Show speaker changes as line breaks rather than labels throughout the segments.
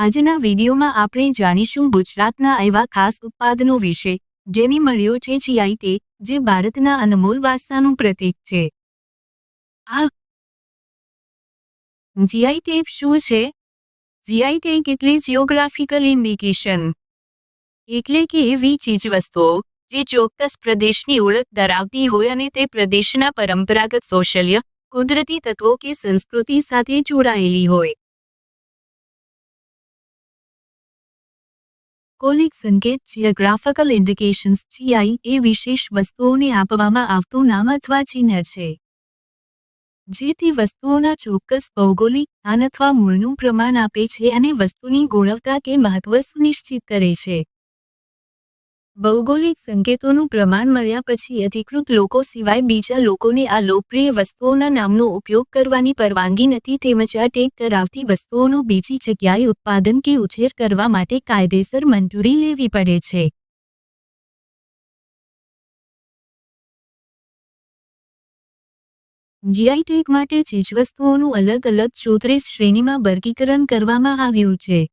આજના વિડીયોમાં આપણે જાણીશું ગુજરાતના એવા ખાસ ઉત્પાદનો વિશે, જેને મળ્યો છે જીઆઈ ટેગ જે ભારતના અનમોલ વારસાનું પ્રતીક છે. આ જીઆઈ ટેપ શું છે? જીઆઈ ટેપ એટલે જિયોગ્રાફિકલ ઇન્ડિકેશન એટલે કે એવી ચીજવસ્તુઓ, જે ચોક્કસ પ્રદેશની ઓળખ ધરાવતી હોય અને તે પ્રદેશના પરંપરાગત કૌશલ્ય, કુદરતી તત્વો કે સંસ્કૃતિ સાથે જોડાયેલી હોય. કોલિક સંકેત જિયોગ્રાફિકલ ઇન્ડિકેશન્સ જીઆઈ એ વિશેષ વસ્તુઓને આપવામાં આવતું નામ અથવા ચિહ્ન છે. જેથી વસ્તુઓના ચોક્કસ ભૌગોલિક સ્થાન અથવા મૂળનું પ્રમાણ આપે છે અને વસ્તુની ગુણવત્તા કે મહત્વ સુનિશ્ચિત કરે છે. ભૌગોલિક સંકેતોનું પ્રમાણ મળ્યા પછી અધિકૃત લોકો સિવાય બીજા લોકોને આ લોકપ્રિય વસ્તુઓના નામનો ઉપયોગ કરવાની પરવાનગી નથી તેમજ આ ટેગ ધરાવતી વસ્તુઓનું બીજી જગ્યાએ ઉત્પાદન કે ઉછેર કરવા માટે કાયદેસર મંજૂરી લેવી પડે છે. જીઆઈ ટેગ માટે ચીજવસ્તુઓનું અલગ અલગ ચોત્રીસ શ્રેણીમાં વર્ગીકરણ કરવામાં આવ્યું છે.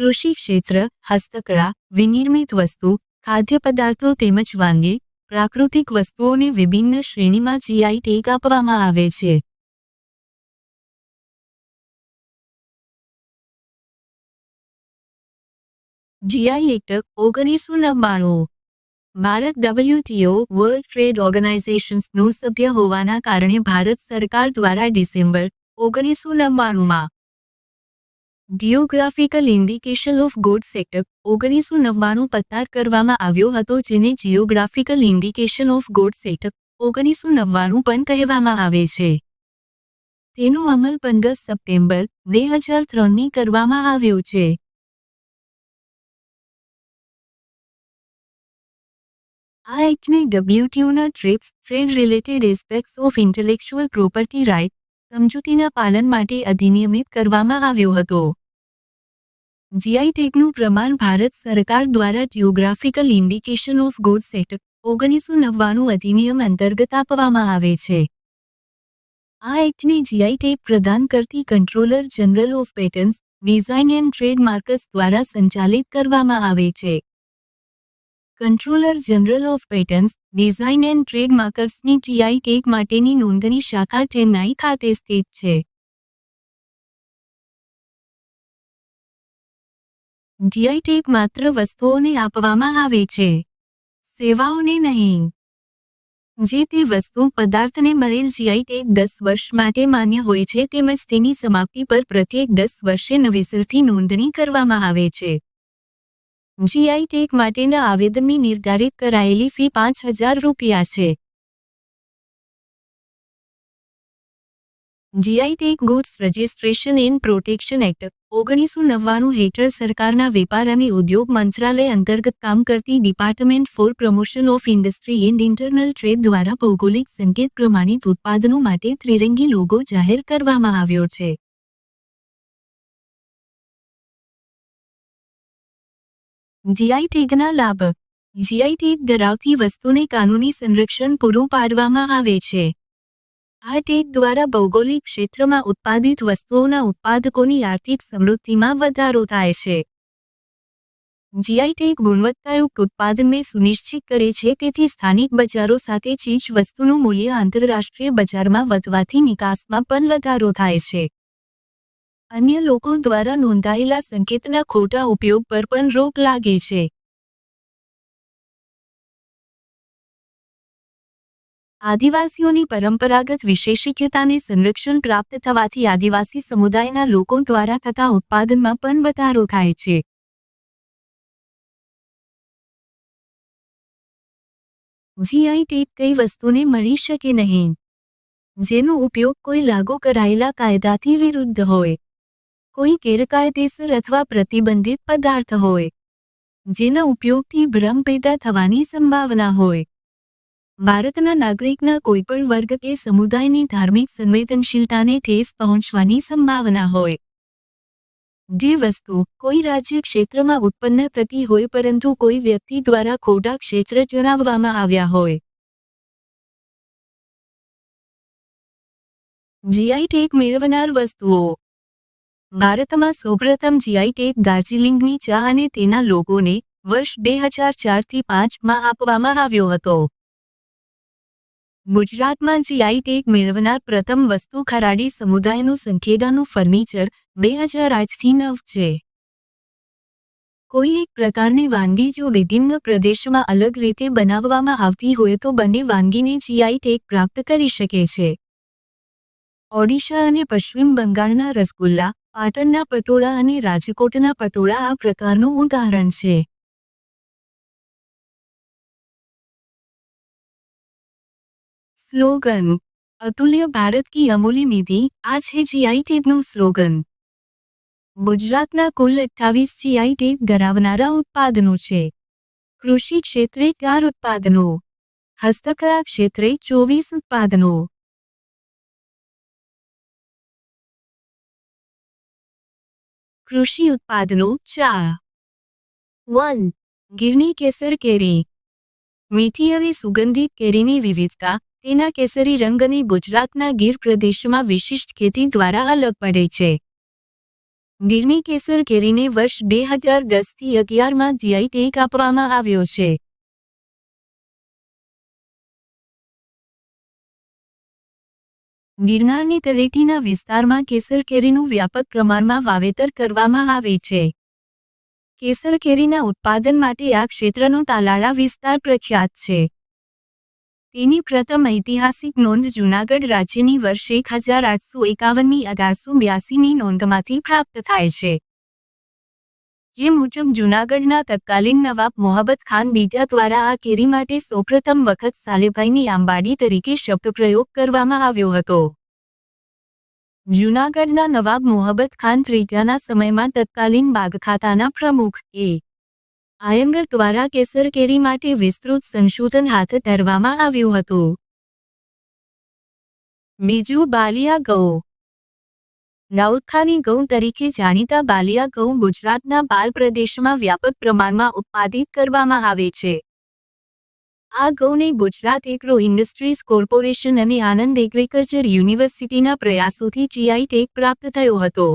કૃષિ ક્ષેત્ર, હસ્તકળા, વિનિર્મિત વસ્તુ ખાદ્ય પદાર્થો તેમજ વાનગી, પ્રાકૃતિક વસ્તુઓને વિભિન્ન શ્રેણીમાં જીઆઈ ટેગ આપવામાં આવે છે. જીઆઈ એક્ટ ઓગણીસો નવ્વાણું. ભારત ડબલ્યુટીઓ વર્લ્ડ ટ્રેડ ઓર્ગેનાઇઝેશન્સનું સભ્ય હોવાના કારણે ભારત સરકાર દ્વારા ડિસેમ્બર ઓગણીસો નવ્વાણુંમાં geographical indication of goods setup ઓગણીસો નવ્વાણું પસાર કરવામાં આવ્યો હતો જેને geographical indication of goods setup ઓગણીસો નવ્વાણું પણ કહેવામાં આવે છે. તેનો અમલ પંદર સપ્ટેમ્બર બે હજાર ત્રણની કરવામાં આવ્યો છે. આ એક્ટને ડબ્લ્યુટીઓના TRIPS trade related aspects of intellectual property right સમજૂતીના પાલન માટે અધિનિયમિત કરવામાં આવ્યો હતો. જીઆઈ ટેગનું પ્રમાણ ભારત સરકાર દ્વારા geographical indication of goods act ઓગણીસો નવ્વાણું અધિનિયમ અંતર્ગત આપવામાં આવે છે. આ એક્ટને જીઆઈ ટેગ પ્રદાન કરતી controller general of patents design and trade marks દ્વારા સંચાલિત કરવામાં આવે છે. Controller general of patents design and trade માર્કર્સની GI tag માટેની નોંધણી શાખા ચેન્નાઈ ખાતે સ્થિત છે. જીઆઈ ટેગ માત્ર વસ્તુઓને આપવામાં આવે છે. સેવાઓને નહીં. જે તે વસ્તુ પદાર્થને મળેલ જીઆઈ ટેગ દસ વર્ષ માટે માન્ય હોય છે તેમજ તેની સમાપ્તિ પર પ્રત્યેક દસ વર્ષે નવેસરથી નોંધણી કરવામાં આવે છે. જીઆઈ ટેગ માટેના આવેદનની નિર્ધારિત કરાયેલી ફી પાંચ હજાર રૂપિયા છે. GI tag goods registration and protection act ઓગણીસો નવ્વાણું હેઠળ સરકારના વેપાર અને ઉદ્યોગ મંત્રાલય અંતર્ગત કામ કરતી department for promotion of industry and internal trade દ્વારા ભૌગોલિક સંકેત પ્રમાણિત ઉત્પાદનો માટે ત્રિરંગી લોગો જાહેર કરવામાં આવ્યો છે. જીઆઈ ટેગના લાભ. જીઆઈ ટેગ ધરાવતી વસ્તુને કાનૂની સંરક્ષણ પૂરું પાડવામાં આવે છે. આ ટેક દ્વારા ભૌગોલિક ક્ષેત્રમાં ઉત્પાદિત વસ્તુઓના ઉત્પાદકોની આર્થિક સમૃદ્ધિમાં વધારો થાય છે. જીઆઈ ટેક ગુણવત્તાયુક્ત ઉત્પાદનને સુનિશ્ચિત કરે છે, તેથી સ્થાનિક બજારો સાથે ચીજ વસ્તુનું મૂલ્ય આંતરરાષ્ટ્રીય બજારમાં વધવાથી નિકાસમાં પણ વધારો થાય છે. અન્ય લોકો દ્વારા નોંધાયેલા સંકેતના ખોટા ઉપયોગ પર પણ રોક લાગે છે. આદિવાસીઓની પરંપરાગત વિશેષિકતાને સંરક્ષણ પ્રાપ્ત થવાથી આદિવાસી સમુદાયના લોકો દ્વારા થતા ઉત્પાદનમાં પણ વધારો થાય છે. જીઆઈ ટેગ કઈ વસ્તુને મળી શકે નહીં. જેનો ઉપયોગ કોઈ લાગુ કરાયેલા કાયદાથી વિરુદ્ધ હોય. કોઈ ગેરકાયદેસર અથવા પ્રતિબંધિત પદાર્થ હોય. જેના ઉપયોગથી ભ્રમ પેદા થવાની સંભાવના હોય. ભારતના નાગરિકના કોઈપણ વર્ગ કે સમુદાયની ધાર્મિક સંવેદનશીલતાને ઠેસ પહોંચવાની સંભાવના હોય. જે વસ્તુ કોઈ રાજ્ય ક્ષેત્રમાં ઉત્પન્ન થતી હોય પરંતુ કોઈ વ્યક્તિ દ્વારા ખોટા ક્ષેત્ર જણાવવામાં આવ્યા હોય. જીઆઈ ટેક મેળવનાર વસ્તુઓ. ભારતમાં સૌપ્રથમ જીઆઈ ટેક દાર્જિલિંગની ચા અને તેના લોકોને વર્ષ બે હજાર ચારથી પાંચમાં આપવામાં આવ્યો હતો. ગુજરાતમાં જીઆઈ ટેગ મેળવનાર પ્રથમ વસ્તુ ખરાડી સમુદાયનું સંખેડાનું ફર્નિચર બે હજાર આઠથી નવ છે. કોઈ એક પ્રકારની વાનગી જો વિભિન્ન પ્રદેશમાં અલગ રીતે બનાવવામાં આવતી હોય તો બંને વાનગીને જીઆઈ ટેગ પ્રાપ્ત કરી શકે છે. ઓડિશા અને પશ્ચિમ બંગાળના રસગુલ્લા, પાટણના પટોળા અને રાજકોટના પટોળા આ પ્રકારનું ઉદાહરણ છે. સ્લોગન. અતુલ્ય ભારત કી અમૂલ્ય નિધિ. આ છે જીઆઈ ટેગનું સ્લોગન. ગુજરાતના કુલ અઠ્ઠાવીસ જીઆઈ ટેગ ધરાવનારા ઉત્પાદનો છે. કૃષિ ક્ષેત્રે ચાર ઉત્પાદનો. હસ્તકળા ક્ષેત્રે ચોવીસ ઉત્પાદનો. કૃષિ ઉત્પાદનો ચા વન. ગીરની કેસર કેરી. મીઠી અને સુગંધિત કેરીની વિવિધતા. તેના કેસરી રંગની ગુજરાતના ગીર પ્રદેશમાં વિશિષ્ટ ખેતી દ્વારા અલગ પડે છે. ગીરની કેસર કેરીને વર્ષ બે હજાર દસથી અગિયારમાં જીઆઈ ટેક આપવામાં આવ્યો છે. ગિરનારની તળેટીના વિસ્તારમાં કેસર કેરીનું વ્યાપક પ્રમાણમાં વાવેતર કરવામાં આવે છે. કેસર કેરીના ઉત્પાદન માટે આ ક્ષેત્રનો તાલાળા વિસ્તાર પ્રખ્યાત છે. તેની પ્રથમ ઐતિહાસિક નોંધ જૂનાગઢ રાજ્યની વર્ષ એક હજાર આઠસો એકાવનની અઢારસો બ્યાસીની નોંધમાંથી પ્રાપ્ત થાય છે. જે મુજબ જૂનાગઢના તત્કાલીન નવાબ મોહબ્બત ખાન બીજા દ્વારા આ કેરી માટે સૌપ્રથમ વખત સાલેભાઈની આંબાડી તરીકે શબ્દપ્રયોગ કરવામાં આવ્યો હતો. જૂનાગઢના નવાબ મોહબ્બત ખાન ત્રીજાના સમયમાં તત્કાલીન બાગખાતાના પ્રમુખ એ આયંગર દ્વારા કેસર કેરી માટે વિસ્તૃત સંશોધન હાથ ધરવામાં આવ્યું હતું. બીજું બાલિયા ગૌ. નાઉદખાની ઘઉં તરીકે જાણીતા બાલિયા ઘઉં ગુજરાતના બાલ પ્રદેશમાં વ્યાપક પ્રમાણમાં ઉત્પાદિત કરવામાં આવે છે. આ ઘઉંને ગુજરાત એગ્રો ઇન્ડસ્ટ્રીઝ કોર્પોરેશન અને આનંદ એગ્રીકલ્ચર યુનિવર્સિટીના પ્રયાસોથી જીઆઈ ટેક પ્રાપ્ત થયો હતો.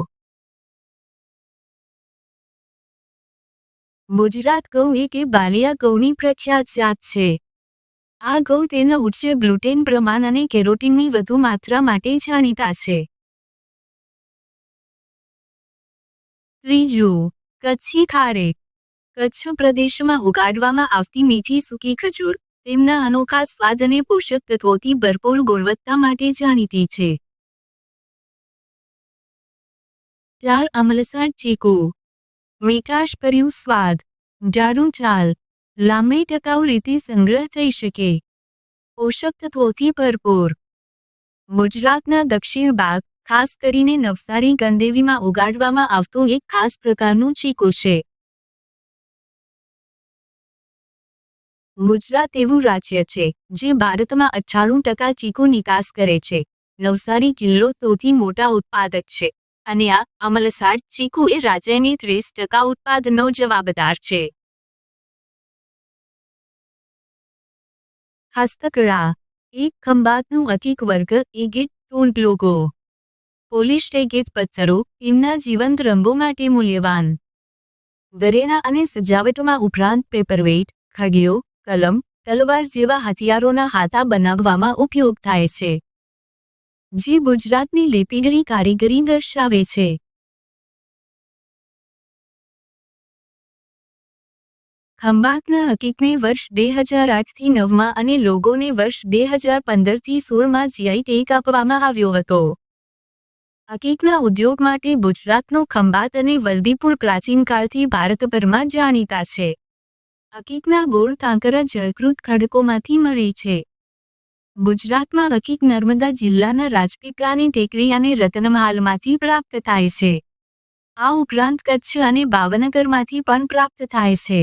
ગુજરાત ઘઉં એ બાલિયા ઘઉંની પ્રખ્યાત જાત છે. આ ઘઉં તેના ઉચ્ચ ગ્લુટેન પ્રમાણ અને કેરોટીનની વધુ માત્રા માટે જાણીતા છે. ત્રીજું, કચ્છી ખારેક કચ્છ પ્રદેશમાં ઉગાડવામાં આવતી મીઠી સૂકી ખજૂર તેમના અનોખા સ્વાદ અને પોષક તત્વોથી ભરપૂર ગુણવત્તા માટે જાણીતી છે. ચાર અમલસાડ ચીકુ. મીઠાશભર્યું સ્વાદ. જાડું ચાલ. લાંબી ટકાઉ રીતે સંગ્રહ થઈ શકે. પોષક તત્વોથી ભરપૂર. ગુજરાતના દક્ષિણ ભાગ, ખાસ કરીને નવસારી ગંદેવીમાં ઉગાડવામાં આવતું એક ખાસ પ્રકારનું ચીકુ છે. ગુજરાત એવું રાજ્ય છે, જે ભારતમાં અઠ્ઠાણું ટકા ચીકુ નિકાસ કરે છે. નવસારી જિલ્લો સૌથી મોટા ઉત્પાદક છે. અને આ અમલસાડ ચીકુ એ રાજ્યની ત્રીસ ટકા ઉત્પાદનો જવાબદાર છે. હસ્તકળા. એક ખંભાતનું અકીક વર્ગ, એ ગીત ટોન્ટ લોગો. પોલિશ ગીત પથ્થરો તેમના જીવંત રંગો માટે મૂલ્યવાન. ઘરેણા અને સજાવટોમાં ઉપરાંત પેપરવેઇટ ખડીઓ કલમ, તલવાર જેવા હથિયારોના હાથા બનાવવામાં ઉપયોગ થાય છે. જે ગુજરાતની લેપીગળી કારીગરી દર્શાવે છે. ખંભાતના હકીકને વર્ષ બે હજાર આઠથી નવમાં અને લોગોને વર્ષ બે હજાર પંદરથી સોળમાં જીઆઈ ટેક આપવામાં આવ્યો હતો. હકીકના ઉદ્યોગ માટે ગુજરાતનો ખંભાત અને વલભીપુર પ્રાચીન કાળથી ભારતભરમાં જાણીતા છે. હકીકના ગોળ કાંકરા જળકૃત ખડકોમાંથી મળે છે. ગુજરાતમાં હકીક નર્મદા જિલ્લાના રાજપીપળાની ટેકરી અને રતનમહાલમાંથી પ્રાપ્ત થાય છે. આ ઉપરાંત કચ્છ અને ભાવનગરમાંથી પણ પ્રાપ્ત થાય છે.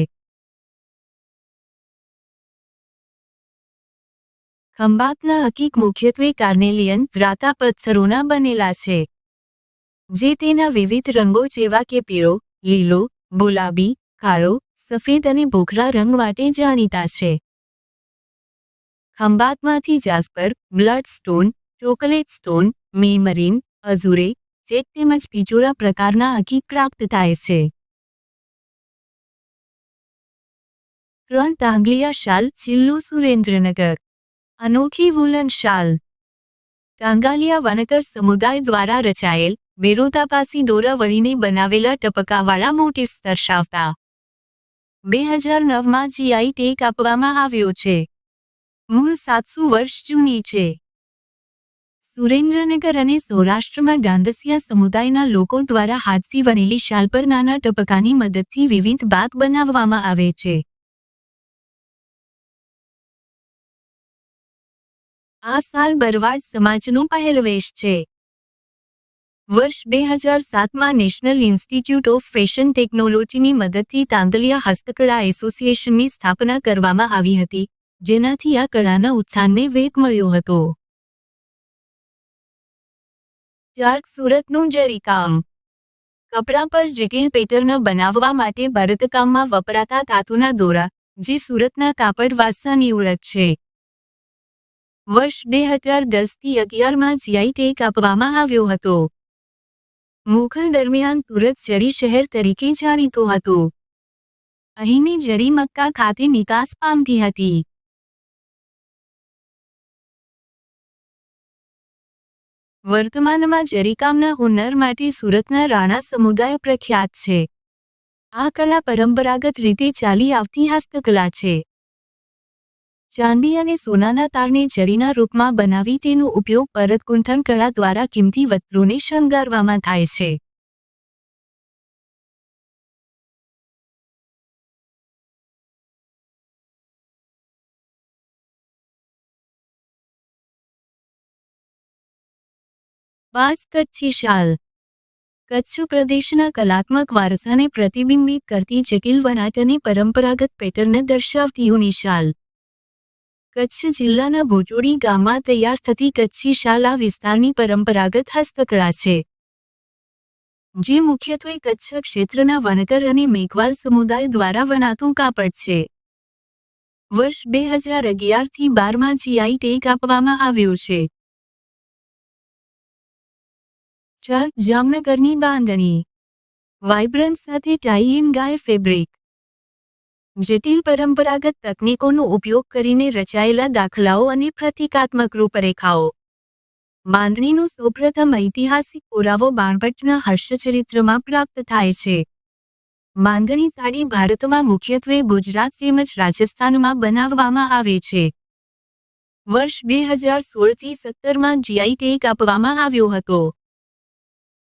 ખંભાતના હકીક મુખ્યત્વે કાર્નેલિયન વ્રાતા પથ્થરોના બનેલા છે, જે તેના વિવિધ રંગો જેવા કે પીળો, લીલો, ગુલાબી, કાળો, સફેદ અને ભૂખરા રંગ માટે જાણીતા છે. ખંભાતમાંથી jasper, blood stone, chocolate stone, મેમરીન, અઝુરે, ચેક તેમજ પિચોરા પ્રકારના અકી પ્રાપ્ત થાય છે. ત્રણ ટાંગલિયા શાલ ચિલ્લુ સુરેન્દ્રનગર. અનોખી વુલન શાલ. ટાંગાલિયા વણકર સમુદાય દ્વારા રચાયેલ બેરોતાપાસી દોરા વળીને બનાવેલા ટપકાવાળા મોટિવ્સ દર્શાવતા. બે હજાર નવમાં જીઆઈ ટેક આપવામાં આવ્યો છે. મૂળ સાતસો વર્ષ જૂની છે. સુરેન્દ્રનગર અને સૌરાષ્ટ્રમાં ગાંધસિયા સમુદાયના લોકો દ્વારા હાથથી વણેલી શાલ પર નાના ટપકાની મદદથી વિવિધ બાગ બનાવવામાં આવે છે. આ સાલ બરવાડ સમાજનો પહેરવેશ છે. વર્ષ બે હજાર સાતમાં નેશનલ ઇન્સ્ટિટ્યૂટ ઓફ ફેશન ટેકનોલોજીની મદદથી તાંદલિયા હસ્તકળા એસોસિએશનની સ્થાપના કરવામાં આવી હતી. જેનાથી આ કળાના ઉત્થાનને વેગ મળ્યો હતો. ચાર્ક સુરતનું જરીકામ કપડાં પર જટિલ પેટર્ન બનાવવા માટે ભરતકામમાં વપરાતા ધાતુના દોરા, જે સુરતના કાપડ વારસાની ઓળખ છે. વર્ષ બે હજાર દસથી અગિયારમાં જીઆઈ ટેક આપવામાં આવ્યો હતો. મુઘલ દરમિયાન સુરત જરી શહેર તરીકે જાણીતો હતો. અહીંની જરી મક્કા ખાતે નિકાસ પામતી હતી. વર્તમાનમાં જરીકામના હુનર માટે સુરતના રાણા સમુદાય પ્રખ્યાત છે. આ કલા પરંપરાગત રીતે ચાલી આવતી હસ્તકલા છે. ચાંદી અને સોનાના તારને જરીના રૂપમાં બનાવી તેનો ઉપયોગ પરતગુંથણ કળા દ્વારા કિંમતી વસ્ત્રોને શણગારવામાં થાય છે. બાજ કચ્છી શાલ. કચ્છ પ્રદેશના કલાત્મક વારસાને પ્રતિબિંબિત કરતી જટિલ અને પરંપરાગત પેટર્ન દર્શાવતીઓની શાલ. કચ્છ જિલ્લાના ભોજોડી ગામમાં તૈયાર થતી કચ્છી શાલ આ વિસ્તારની પરંપરાગત હસ્તકળા છે. જે મુખ્યત્વે કચ્છ ક્ષેત્રના વણકર અને મેઘવાલ સમુદાય દ્વારા વણાતું કાપડ છે. વર્ષ બે હજાર અગિયારથી બારમાં જીઆઈ ટેક આપવામાં આવ્યો છે. ચાર જામનગરની બાંધણી વાઇબ્રન્સ સાથે ટાઈ ઇન ગાય ફેબ્રિક જટિલ પરંપરાગત તકનીકોનો ઉપયોગ કરીને રચાયેલા દાખલાઓ અને પ્રતિકાત્મક રૂપરેખાઓ. બાંધણીનો સૌપ્રથમ ઐતિહાસિક પુરાવો બાણભટ્ટના હર્ષચરિત્રમાં પ્રાપ્ત થાય છે. બાંધણી સાડી ભારતમાં મુખ્યત્વે ગુજરાત તેમજ રાજસ્થાનમાં બનાવવામાં આવે છે. વર્ષ બે હજાર સોળથી સત્તરમાં જીઆઈ ટેક આપવામાં આવ્યો હતો.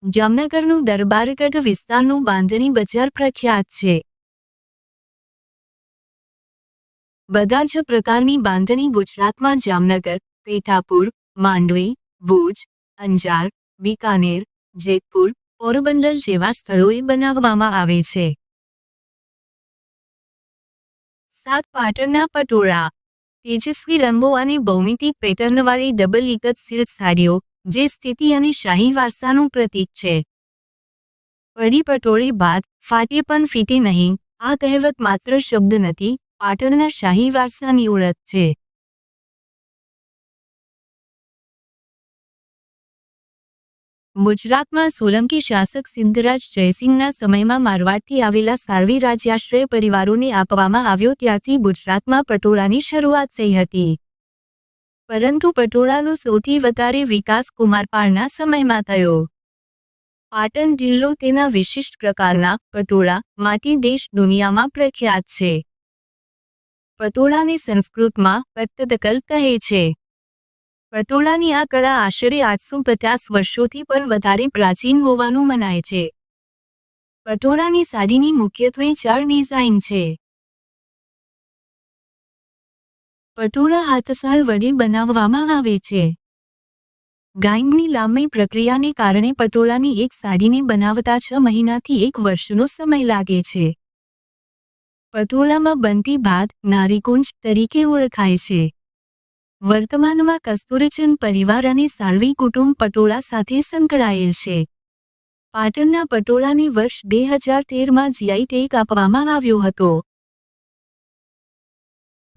જામનગરનું દરબારગઢ વિસ્તારનું બાંધણી બજાર પ્રખ્યાત છે. બધા જ પ્રકારની બાંધણી ગુજરાતમાં જામનગર, પેઠાપુર, માંડવી, ભુજ, અંજાર, બિકાનેર, જેતપુર, પોરબંદર જેવા સ્થળોએ બનાવવામાં આવે છે. સાત પાટણના પટોળા, તેજસ્વી રંગો અને ભૌમિતિક પેટર્નવાળી ડબલ ઇકત સિલ્ક સાડીઓ જે સ્થિતિ અને શાહી વારસાનું પ્રતીક છે. પડી પટોળી બાદ ફાટે પણ ફીટે નહીં, આ કહેવત માત્ર શબ્દ નથી, પાટણના શાહી વારસાની ઓળખ છે. ગુજરાતમાં સોલંકી શાસક સિદ્ધરાજ જયસિંહના સમયમાં મારવાડથી આવેલા સારવી રાજ્યાશ્રય પરિવારોને આપવામાં આવ્યો ત્યારથી ગુજરાતમાં પટોળાની શરૂઆત થઈ હતી. પરંતુ પટોળાનો સૌથી વધારે વિકાસ કુમારપાળના સમયમાં થયો. પાટણ જિલ્લો તેના વિશિષ્ટ પ્રકારના પટોળા માટે દેશ દુનિયામાં પ્રખ્યાત છે. પટોળાને સંસ્કૃતમાં પટ્ટદકલ કહે છે. પટોળાની આ કળા આશરે આઠસો પચાસ વર્ષોથી પણ વધારે પ્રાચીન હોવાનું મનાય છે. પટોળાની સાડીની મુખ્યત્વે ચાર ડિઝાઇન છે. પટોળા હાથસાળ વડે બનાવવામાં આવે છે. ગાયનની લાંબી પ્રક્રિયાને કારણે પટોળાની એક સાડીને બનાવતા છ મહિનાથી એક વર્ષનો સમય લાગે છે. પટોળામાં બનતી ભાત નારીકુંજ તરીકે ઓળખાય છે. વર્તમાનમાં કસ્તુરીચંદ પરિવાર અને સાળવી કુટુંબ પટોળા સાથે સંકળાયેલ છે. પાટણના પટોળાને વર્ષ બે હજાર તેરમાં જીઆઈ ટેક આપવામાં આવ્યો હતો.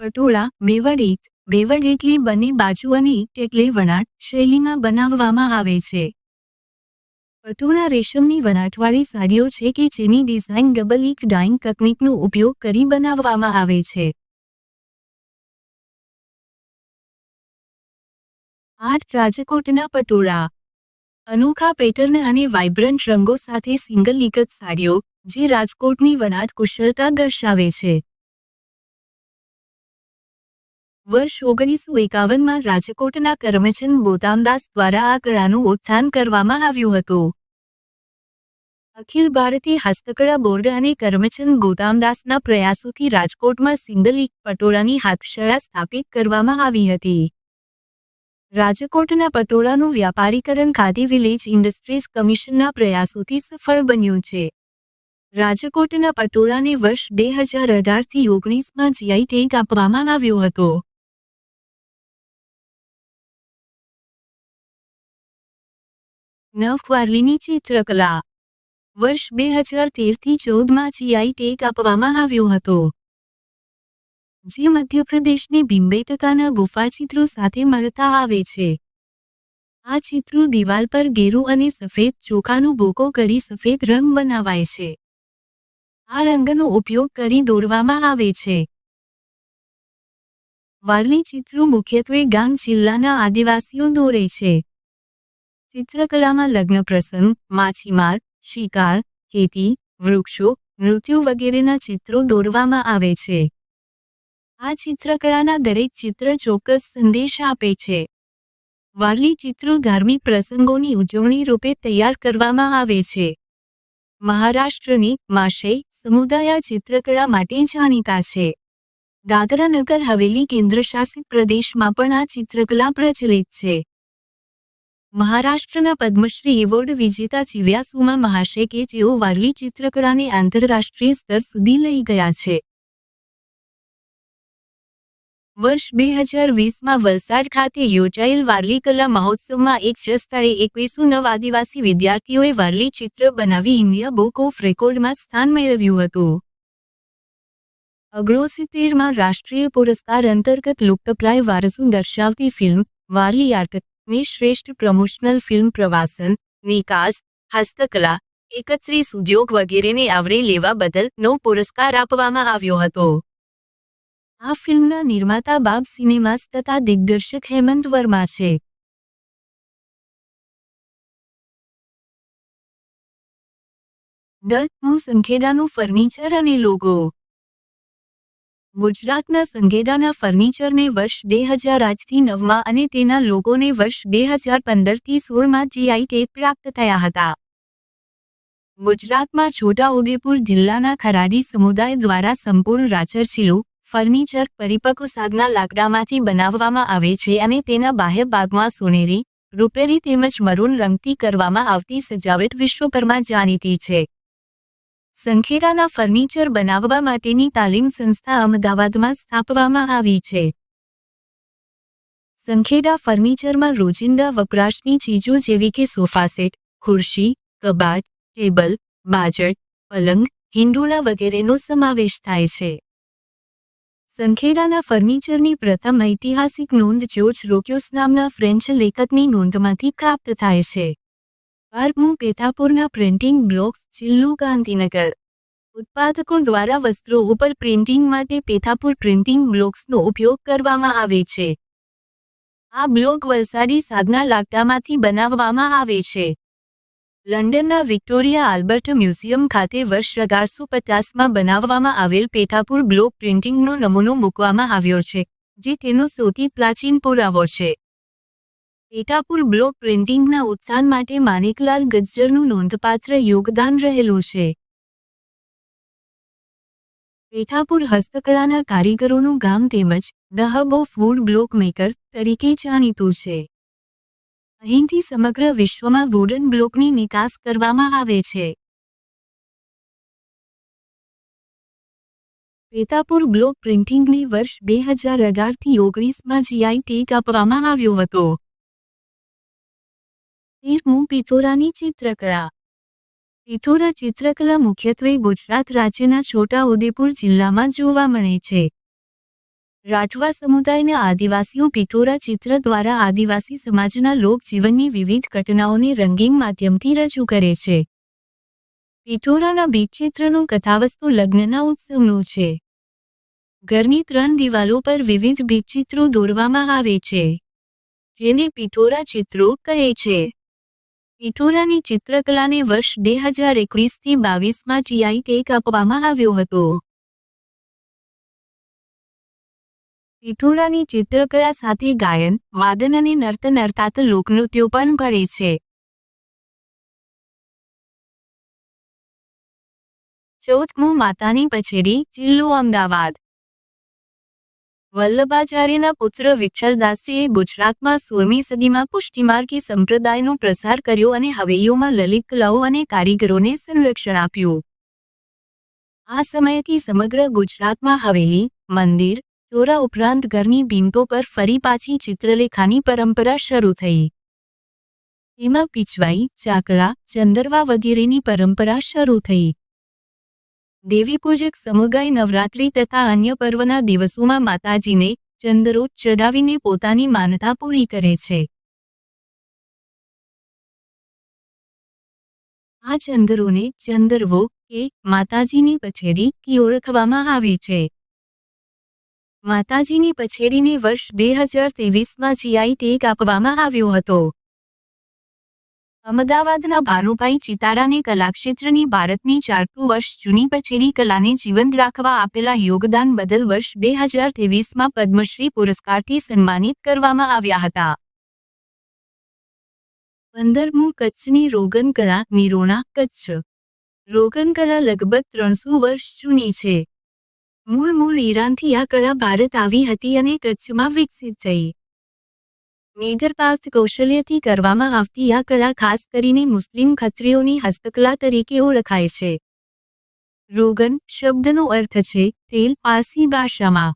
પટોળા બેવડ ઈટ બેવડ એટલી બંને બાજુ અને ઈટ એટલે વણાટ શૈલીમાં બનાવવામાં આવે છે. પટોળા રેશમની વણાટવાળી સાડીઓ છે કે જેની ડિઝાઇન ડબલ ઇક ડાઇંગ તકનીકનો ઉપયોગ કરી બનાવવામાં આવે છે. આઠ રાજકોટના પટોળા. અનોખા પેટર્ન અને વાઇબ્રન્ટ રંગો સાથે સિંગલ ઇકત સાડીઓ, જે રાજકોટની વણાટ કુશળતા દર્શાવે છે. વર્ષ ઓગણીસો એકાવનમાં રાજકોટના કરમચંદ બોતામદાસ દ્વારા આ કળાનું ઉત્થાન કરવામાં આવ્યું હતું. અખિલ ભારતીય હસ્તકળા બોર્ડ અને કરમચંદ ગોતામદાસના પ્રયાસોથી રાજકોટમાં સિંગલ ઇક પટોળાની હાથશાળા સ્થાપિત કરવામાં આવી હતી. રાજકોટના પટોળાનું વ્યાપારીકરણ ખાદી વિલેજ ઇન્ડસ્ટ્રીઝ કમિશનના પ્રયાસોથી સફળ બન્યું છે. રાજકોટના પટોળાને વર્ષ બે હજાર અઢારથી ઓગણીસમાં જીઆઈ ટેગ આપવામાં આવ્યો હતો. નફ વારલીની ચિત્રકલા. વર્ષ બે હજાર તેરથી ચૌદમાં જીઆઈ ટેક આપવામાં આવ્યો હતો. જે મધ્યપ્રદેશની ભીંબેટકાના ગુફાચિત્રો સાથે મળતા આવે છે. આ ચિત્રો દિવાલ પર ગેરુ અને સફેદ ચોખાનો બોકો કરી સફેદ રંગ બનાવાય છે. આ રંગનો ઉપયોગ કરી દોરવામાં આવે છે. વારલી ચિત્રો મુખ્યત્વે ડાંગ જિલ્લાના આદિવાસીઓ દોરે છે. ચિત્રકલામાં લગ્ન પ્રસંગ, માછીમાર, શિકાર, ખેતી, વૃક્ષો, મૃત્યુ વગેરેના ચિત્રો દોરવામાં આવે છે. આ ચિત્રકળાના દરેક ચિત્ર ચોક્કસ સંદેશ આપે છે. વારલી ચિત્રો ધાર્મિક પ્રસંગોની ઉજવણી રૂપે તૈયાર કરવામાં આવે છે. મહારાષ્ટ્રની માશે સમુદાય આ ચિત્રકળા માટે જાણીતા છે. દાદરા નગર હવેલી કેન્દ્રશાસિત પ્રદેશમાં પણ આ ચિત્રકલા પ્રચલિત છે. મહારાષ્ટ્રના પદ્મશ્રી એવોર્ડ વિજેતા ચિવ્યાસુમા મહાશે કે જેઓ વારલી ચિત્રકળાને આંતરરાષ્ટ્રીય સ્તર સુધી લઈ ગયા છે. વર્ષ બે હજાર વીસમાં વલસાડ ખાતે યોજાયેલ વારલી કલા મહોત્સવમાં એક જ સ્થળે એકવીસો નવ આદિવાસી વિદ્યાર્થીઓએ વારલી ચિત્ર બનાવી ઇન્ડિયા બુક ઓફ રેકોર્ડમાં સ્થાન મેળવ્યું હતું. અગ્રોસિત્તેરમાં રાષ્ટ્રીય પુરસ્કાર અંતર્ગત લુપ્તપ્રાય વારસુ દર્શાવતી ફિલ્મ વારલી આર્ટની શ્રેષ્ઠ પ્રમોશનલ ફિલ્મ પ્રવાસન, નિકાસ, હસ્તકલા, એકત્રીસ ઉદ્યોગ વગેરેને આવરી લેવા બદલ નો પુરસ્કાર આપવામાં આવ્યો હતો. આ ફિલ્મના નિર્માતા બાબ સિનેમાસ તથા દિગ્દર્શક હેમંત વર્મા છે. દત્તનું સંખેડાનું ફર્નિચર અને લોગો ગુજરાતના સંઘેડાના ફર્નિચરને વર્ષ બે હજાર આઠથી નવમાં અને તેના લોગોને વર્ષ બે હજાર પંદરથી સોળમાં જીઆઈ ટેગ પ્રાપ્ત થયા હતા. ગુજરાતમાં છોટાઉદેપુર જિલ્લાના ખરાડી સમુદાય દ્વારા સંપૂર્ણ રાચરશીલું ફર્નિચર પરિપક્વ સાગના લાકડામાંથી બનાવવામાં આવે છે અને તેના બાહ્ય ભાગમાં સોનેરી, રૂપેરી તેમજ મરૂન રંગથી કરવામાં આવતી સજાવટ વિશ્વભરમાં જાણીતી છે. સંખેરાના ફર્નિચર બનાવવા માટેની તાલીમ સંસ્થા અમદાવાદમાં સ્થાપવામાં આવી છે. સંખેડા ફર્નિચરમાં રોજિંદા વપરાશની ચીજો જેવી કે સોફા સેટ, ખુરશી, કબાટ, ટેબલ બાજટ પલંગ, હિંડોળા વગેરેનો સમાવેશ થાય છે. સંખેડાના ફર્નિચરની પ્રથમ ઐતિહાસિક નોંધ જ્યોર્જ રોક્યોસ નામના ફ્રેન્ચ લેખકની નોંધમાંથી પ્રાપ્ત થાય છે. બારમું પેથાપુરના પ્રિન્ટિંગ બ્લોક્સ જિલ્લો ગાંધીનગર. ઉત્પાદકો દ્વારા વસ્ત્રો ઉપર પ્રિન્ટિંગ માટે પેથાપુર પ્રિન્ટિંગ બ્લોક્સનો ઉપયોગ કરવામાં આવે છે. આ બ્લોક વલસાડી સાગના લાકડામાંથી બનાવવામાં આવે છે. લંડનના વિક્ટોરિયા આલ્બર્ટ મ્યુઝિયમ ખાતે વર્ષ અઢારસો પચાસમાં બનાવવામાં આવેલ પેથાપુર બ્લોક પ્રિન્ટિંગનો નમૂનો મૂકવામાં આવ્યો છે, જે તેનો સૌથી પ્રાચીન પુરાવો છે. પેટાપુર બ્લોક પ્રિન્ટિંગના ઉત્થાન માટે માણેકલાલ ગજ્જરનું નોંધપાત્ર યોગદાન રહેલું છે. પેઠાપુર હસ્તકળાના કારીગરોનું ગામ તેમજ the hub of wood block makers તરીકે જાણીતું છે. અહીંથી સમગ્ર વિશ્વમાં વુડન બ્લોકની નિકાસ કરવામાં આવે છે. પેતાપુર બ્લોક પ્રિન્ટિંગને વર્ષ બે હજાર અઢારથી ઓગણીસમાં જીઆઈ ટેગ આપવામાં આવ્યો હતો. તેરમું પિથોરાની ચિત્રકળા. પિથોરા ચિત્રકલા મુખ્યત્વે ગુજરાત રાજ્યના છોટા ઉદેપુર જિલ્લામાં જોવા મળે છે. રાઠવા સમુદાયના આદિવાસીઓ પિથોરા ચિત્ર દ્વારા આદિવાસી સમાજના લોકજીવનની વિવિધ ઘટનાઓને રંગીન માધ્યમથી રજૂ કરે છે. પિથોરાના બીજચિત્રનું કથાવસ્તુ લગ્નના ઉત્સવનું છે. ઘરની ત્રણ દિવાલો પર વિવિધ બીજચિત્રો દોરવામાં આવે છે. જેને પિથોરા ચિત્રો કહે છે. પિઠોરાની ચિત્રકલાને વર્ષ બે હજાર એકવીસથી બાવીસમાં જીઆઈ ટેક આપવામાં આવ્યો હતો. પિઠોરાની ચિત્રકલા સાથે ગાયન, વાદન અને નર્તન અર્થાત લોકનૃત્યો પણ કરે છે. ચૌથમું માતાની પછેડી, જિલ્લો અમદાવાદ. વલ્લભાચાર્યના પુત્ર વિઠ્ઠલદાસજીએ ગુજરાતમાં સોળમી સદીમાં પુષ્ટિમાર્ગી સંપ્રદાયનો પ્રસાર કર્યો અને હવેલીઓમાં લલિત કલાઓ અને કારીગરોને સંરક્ષણ આપ્યું. આ સમયથી સમગ્ર ગુજરાતમાં હવેલી, મંદિર, ચોરા ઉપરાંત ઘરની ભીંતો પર ફરી પાછી ચિત્રલેખાની પરંપરા શરૂ થઈ. તેમાં પીછવાઈ ચાકળા ચંદરવા વગેરેની પરંપરા શરૂ થઈ. દેવીપૂજક સમુદાય નવરાત્રી તથા અન્ય પર્વના દિવસોમાં માતાજીને ચંદ્રો ચડાવીને પોતાની માનતા પૂરી કરે છે. આ ચંદરોને ચંદરવો કે માતાજીની પછેડી કી ઓળખવામાં આવે છે. માતાજીની પછેરીને વર્ષ બે હજાર ત્રેવીસમાં જીઆઈ ટેગ આપવામાં આવ્યો હતો. અમદાવાદના ભાનુભાઈ ચિતારાને કલાક્ષેત્રની ભારતની ચારસો વર્ષ જૂની પછેડી કલાને જીવંત રાખવા આપેલા યોગદાન બદલ વર્ષ બે હજાર ત્રેવીસમાં પદ્મશ્રી પુરસ્કારથી સન્માનિત કરવામાં આવ્યા હતા. પંદરમું કચ્છની રોગનકળા નિરોણા કચ્છ. રોગનકળા લગભગ ત્રણસો વર્ષ જૂની છે. મૂળ મૂળ ઈરાનથી આ કળા ભારત આવી હતી અને કચ્છમાં વિકસિત થઈ. નેધરપાસ્ત કૌશલ્યથી કરવામાં આવતી આ કળા ખાસ કરીને મુસ્લિમ ખત્રીઓની હસ્તકલા તરીકે ઓળખાય છે. રોગન શબ્દનો અર્થ છે, તેલ પારસી ભાષામાં.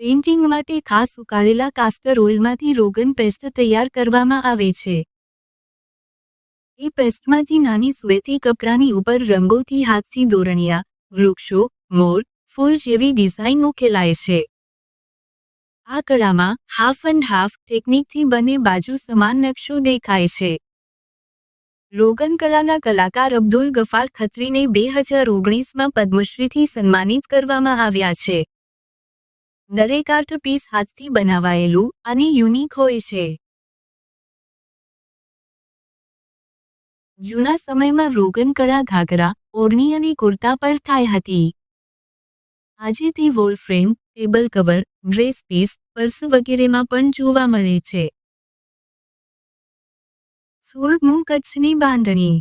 પેઇન્ટિંગ માટે ખાસ ઉકાળેલા કાસ્ટર ઓઇલમાંથી રોગન પેસ્ટ તૈયાર કરવામાં આવે છે. એ પેસ્ટમાંથી નાની સુએથી કપડાની ઉપર રંગોથી હાથથી દોરણિયા, વૃક્ષો, મોર, ફૂલ જેવી ડિઝાઇન ઉકેલાય છે. આ કળામાં હાફ એન્ડ હાફ ટેકનિકથી બંને બાજુ સમાન નકશો દેખાય છે. રોગન કળાના કલાકાર અબ્દુલ ગફાર ખત્રીને બે હજાર ઓગણીસમાં પદ્મશ્રીથી સન્માનિત કરવામાં આવ્યા છે. દરેક આર્ટ પીસ હાથથી બનાવાયેલું અને યુનિક હોય છે. જૂના સમયમાં રોગન કળા ઘાઘરા ઓઢણી અને કુર્તા પર થાય હતી. આજે તે wall frame table cover dress piece purse વગેરેમાં પણ જોવા મળે છે. સોળમું કચ્છની બાંધણી.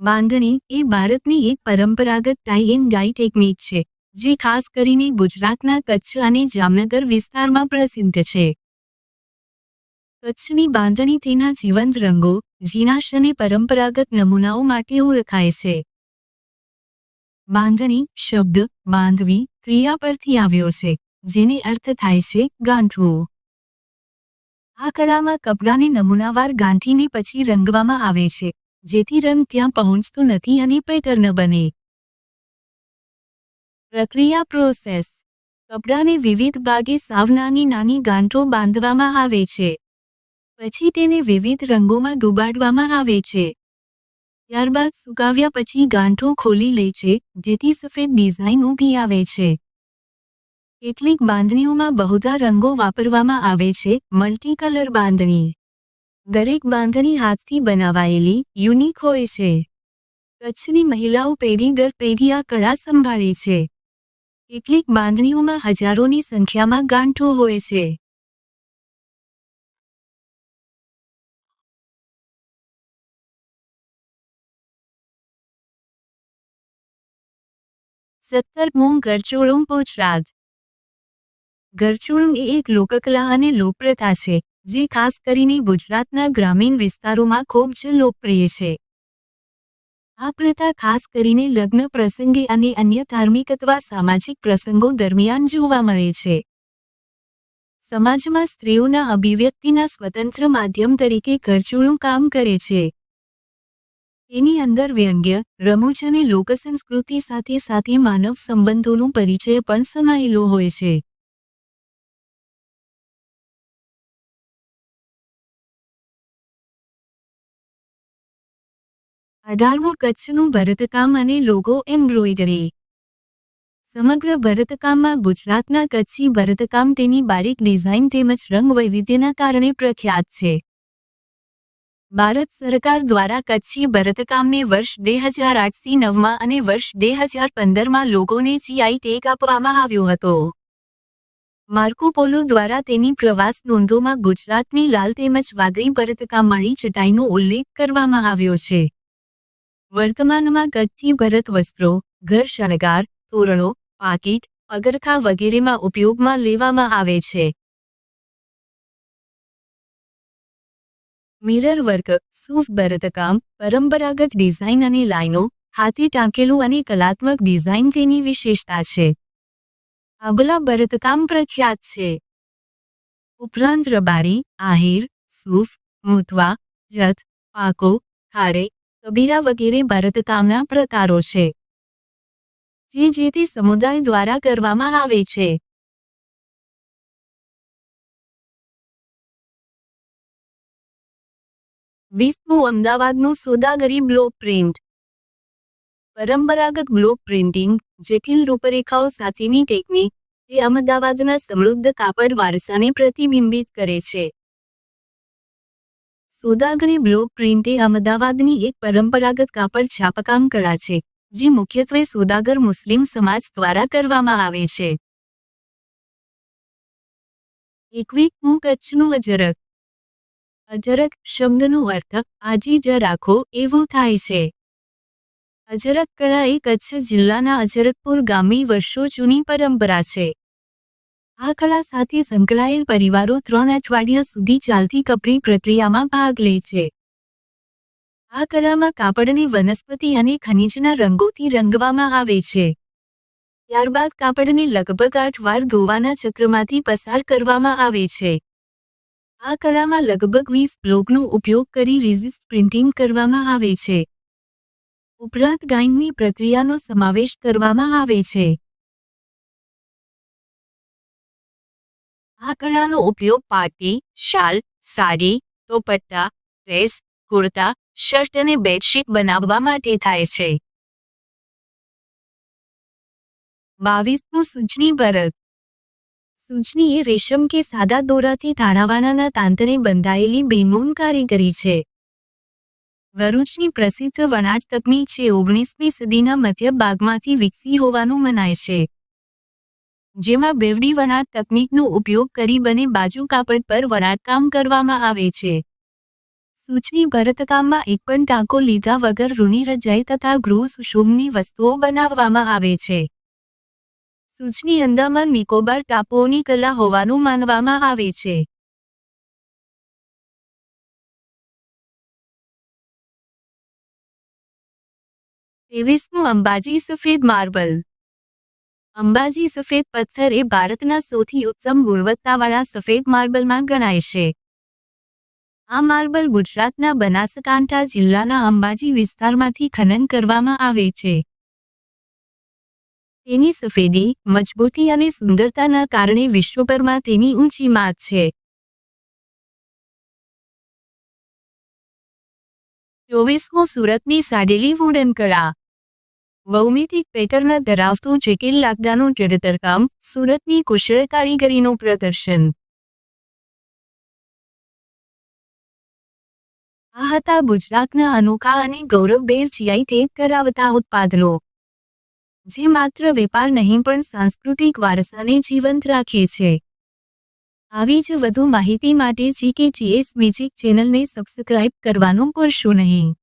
બાંધણી એ ભારતની એક પરંપરાગત ટાઈ એન્ડ ડાઈ ટેકનિક છે, જે ખાસ કરીને ગુજરાતના કચ્છ અને જામનગર વિસ્તારમાં પ્રસિદ્ધ છે. કચ્છની બાંધણી તેના જીવંત રંગો જીનાશ અને પરંપરાગત નમૂનાઓ માટે ઓળખાય છે. બાંધણી શબ્દ, બાંધવી, ક્રિયા પરથી આવ્યો છે, જેને અર્થ થાય છે ગાંઠવું. આ કળામાં કપડાને નમૂનાવાર ગાંઠીને પછી રંગવામાં આવે છે, જેથી રંગ ત્યાં પહોંચતો નથી અને પેટર્ન બને. પ્રક્રિયા પ્રોસેસ કપડાને વિવિધ ભાગે સાવ નાની નાની ગાંઠો બાંધવામાં આવે છે. પછી તેને વિવિધ રંગોમાં ડુબાડવામાં આવે છે. ત્યારબાદ સુકાવ્યા પછી ગાંઠો ખોલી લે છે, જેથી સફેદ ડિઝાઇન ઊભી આવે છે. કેટલીક બાંધણીઓમાં બહુધા રંગો વાપરવામાં આવે છે મલ્ટી કલર બાંધણી. દરેક બાંધણી હાથથી બનાવાયેલી, યુનિક હોય છે. કચ્છની મહિલાઓ પેઢી દર પેઢી આ કળા સંભાળે છે. કેટલીક બાંધણીઓમાં હજારોની સંખ્યામાં ગાંઠો હોય છે. સત્તરમું ગરચોળું પોચરાજ ગરચોળું એ એક લોકકલા અને લોકપ્રથા છે, જે ખાસ કરીને ગુજરાતના ગ્રામીણ વિસ્તારોમાં ખૂબ જ લોકપ્રિય છે. આ પ્રથા ખાસ કરીને લગ્ન પ્રસંગે અને અન્ય ધાર્મિક અથવા સામાજિક પ્રસંગો દરમિયાન જોવા મળે છે. સમાજમાં સ્ત્રીઓના અભિવ્યક્તિના સ્વતંત્ર માધ્યમ તરીકે ગરચોળું કામ કરે છે. તેની અંદર વ્યંગ્ય, રમૂજ અને લોકસંસ્કૃતિ સાથે સાથે માનવ સંબંધોનો પરિચય પણ સમાયેલો હોય છે. અઢારમું કચ્છનું ભરતકામ અને લોગો એમ્બ્રોઇડરી. સમગ્ર ભરતકામમાં ગુજરાતના કચ્છી ભરતકામ તેની બારીક ડિઝાઇન તેમજ રંગ વૈવિધ્યના કારણે પ્રખ્યાત છે. ભારત સરકાર દ્વારા કચ્છી ભરતકામને વર્ષ બે હજાર આઠથી નવમાં અને વર્ષ બે હજાર પંદરમાં લોકોને જીઆઈ ટેગ આપવામાં આવ્યો હતો. માર્કોપોલો દ્વારા તેની પ્રવાસ નોંધોમાં ગુજરાતની લાલ તેમજ વાદળી મળી ચટાઈનો ઉલ્લેખ કરવામાં આવ્યો છે. વર્તમાનમાં કચ્છી ભરત વસ્ત્રો, ઘર શણગાર, તોરણો, પાકીટ પગરખા વગેરેમાં ઉપયોગમાં લેવામાં આવે છે. મિરર વર્ક સૂફ ભરતકામ પરંપરાગત ડિઝાઇન અને લાઇનો હાથી ટાંકેલું અને કલાત્મક ડિઝાઇન તેની વિશેષતા છે. આગલા ભરતકામ પ્રખ્યાત છે. ઉપરાંત રબારી, આહિર સૂફ મૂતવા જથ પાકો ખારે કબીરા વગેરે ભરતકામના પ્રકારો છે. જે જે તે સમુદાય દ્વારા કરવામાં આવે છે. વીસમું અમદાવાદનું સોદાગરી બ્લો પ્રિન્ટ. પરંપરાગત બ્લો પ્રિન્ટિંગ, જટિલ રૂપરેખાઓ સાથેની ટેકનિક, એ અમદાવાદના સમૃદ્ધ કાપડ વારસાને પ્રતિબિંબિત કરે છે. સોદાગરી બ્લો પ્રિન્ટ એ અમદાવાદની એક પરંપરાગત કાપડ છાપકામ કળા છે, જે મુખ્યત્વે સોદાગર મુસ્લિમ સમાજ દ્વારા કરવામાં આવે છે. એકવીસમું કચ્છનું અજરક અજરક શબ્દનો અર્થ, આજી જ રાખો એવું થાય છે. અજરક કળા એ કચ્છ જિલ્લાના અજરકપુર ગામની વર્ષો જૂની પરંપરા છે. આ કળા સાથે સંકળાયેલ પરિવારો ત્રણ અઠવાડિયા સુધી ચાલતી કપડી પ્રક્રિયામાં ભાગ લે છે. આ કળામાં કાપડને વનસ્પતિ અને ખનિજના રંગોથી રંગવામાં આવે છે. ત્યારબાદ કાપડને લગભગ આઠ વાર ધોવાના ચક્રમાંથી પસાર કરવામાં આવે છે. આ કળામાં લગભગ વીસ બ્લોકનો ઉપયોગ કરી રિઝિસ્ટ પ્રિન્ટિંગ કરવામાં આવે છે. ઉપરાંત ડાઇંગની પ્રક્રિયાનો સમાવેશ કરવામાં આવે છે. આ કળાનો ઉપયોગ પાટી, શાલ, સાડી, દોપટ્ટા, ડ્રેસ, કુર્તા, શર્ટ અને બેડશીટ બનાવવા માટે થાય છે. બાવીસમું સૂચની ભરત સૂચની એ રેશમ કે સાદા દોરાથી તાળાવાનાના તાંતરે બંધાયેલી બેમૂન કારીગરી છે. ભરૂચની પ્રસિદ્ધ વણાટ તકનીક છે ઓગણીસમી સદીના મધ્ય ભાગમાંથી વિકસી હોવાનું મનાય છે. જેમાં બેવડી વણાટ તકનીકનો ઉપયોગ કરી બને બાજુ કાપડ પર વણાટકામ કરવામાં આવે છે. સૂચની ભરતકામમાં એક પણ ટાંકો લીધા વગર રૂની રજાઈ તથા ગૃહ સુશોભની વસ્તુઓ બનાવવામાં આવે છે. સૂચની અંદામાન નિકોબાર ટાપુઓની કલા હોવાનું માનવામાં આવે છે. તેવીસમું અંબાજી સફેદ માર્બલ. અંબાજી સફેદ પથ્થર એ ભારતના સૌથી ઉત્તમ ગુણવત્તાવાળા સફેદ માર્બલમાં ગણાય છે. આ માર્બલ ગુજરાતના બનાસકાંઠા જિલ્લાના અંબાજી વિસ્તારમાંથી ખનન કરવામાં આવે છે. તેની સફેદી, મજબૂતી અને સુંદરતાના કારણે વિશ્વભરમાં તેની ઊંચી માત છે. ચોવીસમો સુરતની સાડેલી વુડન કળા. ભૌમિતિક પેટર્ન ધરાવતું જટિલ લાકડાનું જડતરકામ, સુરતની કુશળ કારીગરીનું પ્રદર્શન. આ હતા ગુજરાતના અનોખા અને ગૌરવભેર જીઆઈ ટેગ કરાવતા ઉત્પાદનો. જે માત્ર વેપાર નહીં, પણ સાંસ્કૃતિક વારસાને જીવંત રાખે છે. આવી જ વધુ માહિતી માટે જીકે જીએસ મ્યુઝિક ચેનલને સબસ્ક્રાઇબ કરવાનું ભૂલશો નહીં.